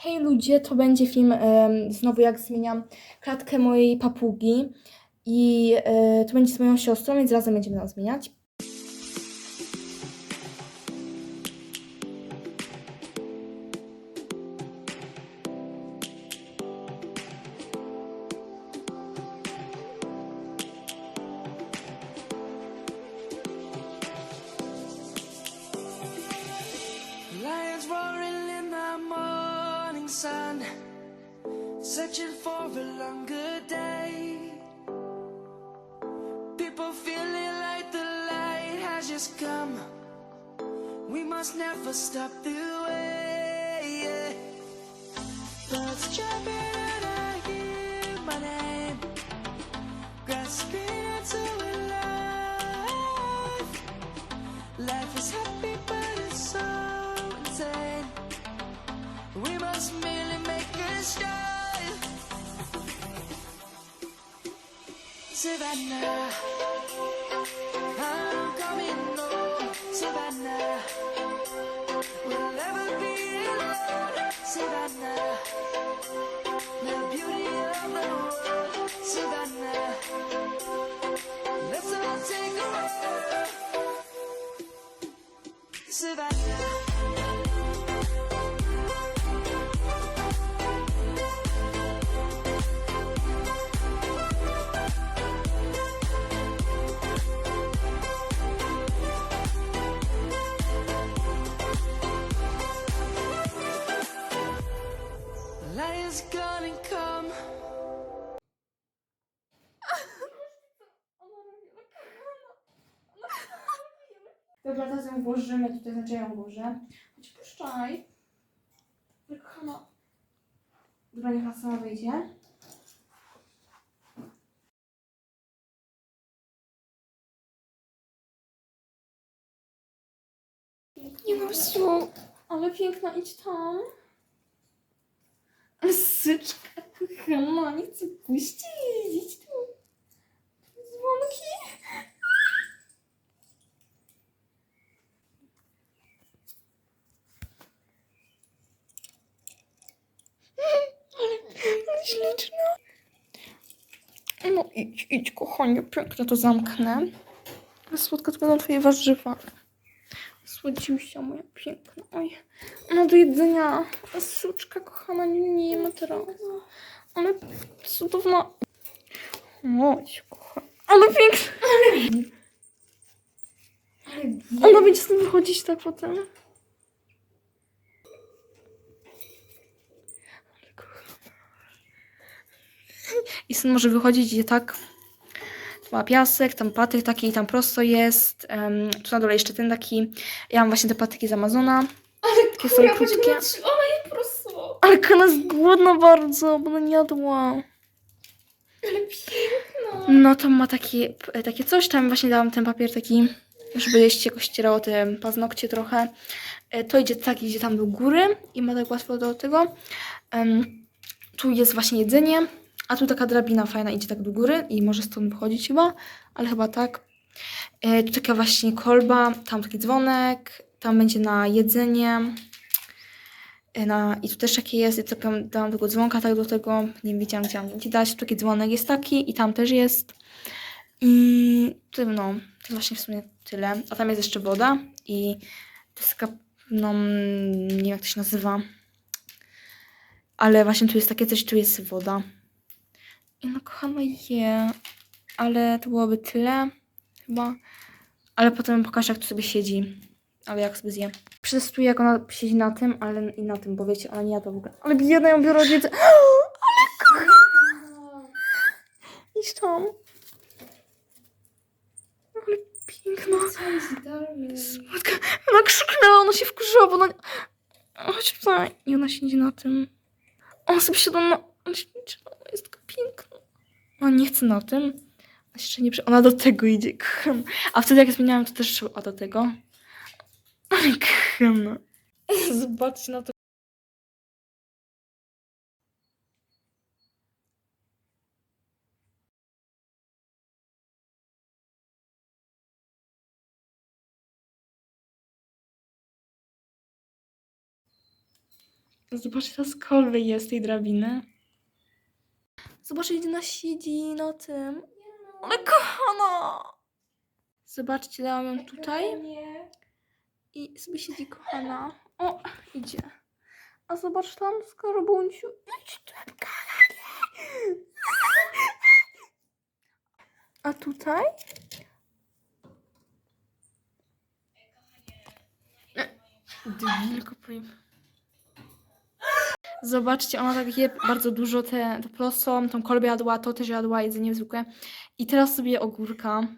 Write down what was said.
Hej ludzie, to będzie film znowu jak zmieniam klatkę mojej papugi i e, to będzie z moją siostrą, więc razem będziemy ją zmieniać. Searching for a longer day. People feeling like the light has just come. We must never stop the way. yeah. Birds jumping and I hear my name, grasping Savannah, I'm coming home. Savannah, we'll never be alone. Savannah, the beauty of the world. Savannah, let's all take a ride. Savannah. Lion's gonna come. Dobra, teraz ją włożymy, tutaj znaczy ją włożę. Chodź, puszczaj. Ale kochana. Dobra, niech ona sama wyjdzie. Nie no, Siu, ale piękna, idź tam. Ale Syczka, nie chcę puścić, tu. Dzwonki. Śliczna. No idź, idź, kochanie, pięknie to zamknę. Słodko to będą twoje warzywa. Słodziusia moja piękna. Oj, no do jedzenia. Suczka kochana, nie, nie jemy teraz. Ale cudowna. Chodź, kochana. Ale piękna. Ona będzie stąd wychodzić tak potem. I stąd może wychodzić gdzie tak. Ma piasek, tam patyk taki, tam prosto jest. em, tu na dole jeszcze ten taki. Ja mam właśnie te patyki z Amazona. Ale Takie są krótkie. ona je prosto. Ale ona jest głodna bardzo, bo ona nie jadła. Ale piękna. No tam ma takie, takie coś, tam właśnie dałam ten papier taki, żeby jeść jakoś ścierało te paznokcie trochę. E, To idzie tak, idzie tam do góry i ma tak łatwo do tego. Em, tu jest właśnie jedzenie, a tu taka drabina fajna idzie tak do góry i może stąd wychodzić chyba, ale chyba tak. E, Tu taka właśnie kolba, tam taki dzwonek, tam będzie na jedzenie. E, Na, I tu też takie jest, i taką, dałam tego dzwonka tak do tego, nie wiedziałam gdzie mam gdzie dać, taki dzwonek jest taki i tam też jest. I to, no, to właśnie w sumie tyle. A tam jest jeszcze woda i to jest taka, no, nie wiem jak to się nazywa, ale właśnie tu jest takie coś, tu jest woda. No kochana je, ale to byłoby tyle chyba. Ale potem pokażę jak tu sobie siedzi, ale jak sobie zje. Przetestuję jak ona siedzi na tym, ale i na tym, bo wiecie, ona nie jadła w ogóle. Ale biedna ją biorę od. Ale kochana! Idź tam. Ale piękna. Słodka. Ona krzyknęła, ona się wkurzyła, bo ona... Chodź tutaj. I ona siedzi na tym. Ona sobie siada na... Ona siedzi, ona piękna. Ona nie chce na tym. A jeszcze nie... prze- Ona do tego idzie. Kochana. A wtedy jak zmieniałam, to też szła do tego. Kochana. Zobaczcie na to. Zobaczcie, ta z kolby jest tej drabiny. Zobaczcie, gdzie ona siedzi na tym. Ale kochana! Zobaczcie, dałam ją tutaj Nie. i sobie siedzi kochana. O, idzie. A zobacz tam, skarbunciu. A tutaj? Debilko powiem. Zobaczcie, ona tak je bardzo dużo te, te prosto, tą kolbę jadła, to też jadła, jedzenie zwykłe. I teraz sobie ogórka.